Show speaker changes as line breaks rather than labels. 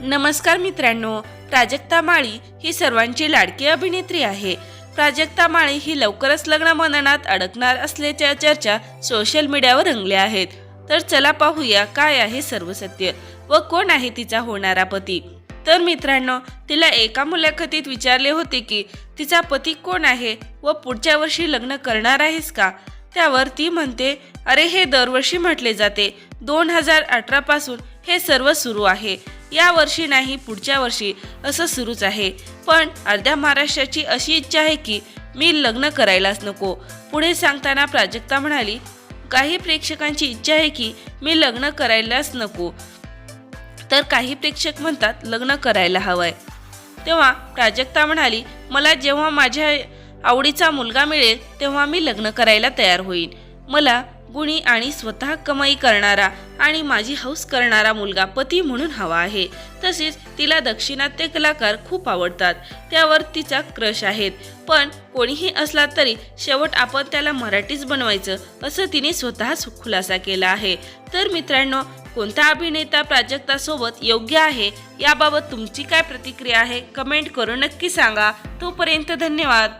नमस्कार मित्रांनो प्राजक्ता माळी ही सर्वांची लाडकी अभिनेत्री आहे. प्राजक्ता माळी ही लवकरच लग्न बंधनात अडकणार असल्याच्या चर्चा सोशल मीडियावर रंगल्या आहेत. तर चला पाहूया काय आहे सर्व सत्य व कोण आहे तिचा होणारा पती. तर मित्रांनो तिला एका मुलाखतीत विचारले होते की तिचा पती कोण आहे व पुढच्या वर्षी लग्न करणार आहेस का? त्यावर ती म्हणते अरे हे दरवर्षी म्हटले जाते. दोन हजार अठरापासून हे सर्व सुरू आहे. या वर्षी नाही पुढच्या वर्षी असं सुरूच आहे. पण अर्ध्या महाराष्ट्राची अशी इच्छा आहे की मी लग्न करायलाच नको. पुढे सांगताना प्राजक्ता म्हणाली काही प्रेक्षकांची इच्छा आहे की मी लग्न करायलाच नको. तर काही प्रेक्षक म्हणतात लग्न करायला हवंय. तेव्हा प्राजक्ता म्हणाली मला जेव्हा माझ्या आवडीचा मुलगा मिळेल तेव्हा मी लग्न करायला तयार होईन. मला गुणी आणि स्वतः कमाई करणारा आणि माझी हौस करणारा मुलगा पती म्हणून हवा आहे. तसेच तिला दक्षिणात्य कलाकार खूप आवडतात. त्यावर तिचा क्रश आहेत. पण कोणीही असला तरी शेवट आपण त्याला मराठीच बनवायचं असं तिने स्वतःच खुलासा केला आहे. तर मित्रांनो कोणता अभिनेता प्राजक्तासोबत योग्य आहे? याबाबत तुमची काय प्रतिक्रिया आहे? कमेंट करून नक्की सांगा. तोपर्यंत धन्यवाद.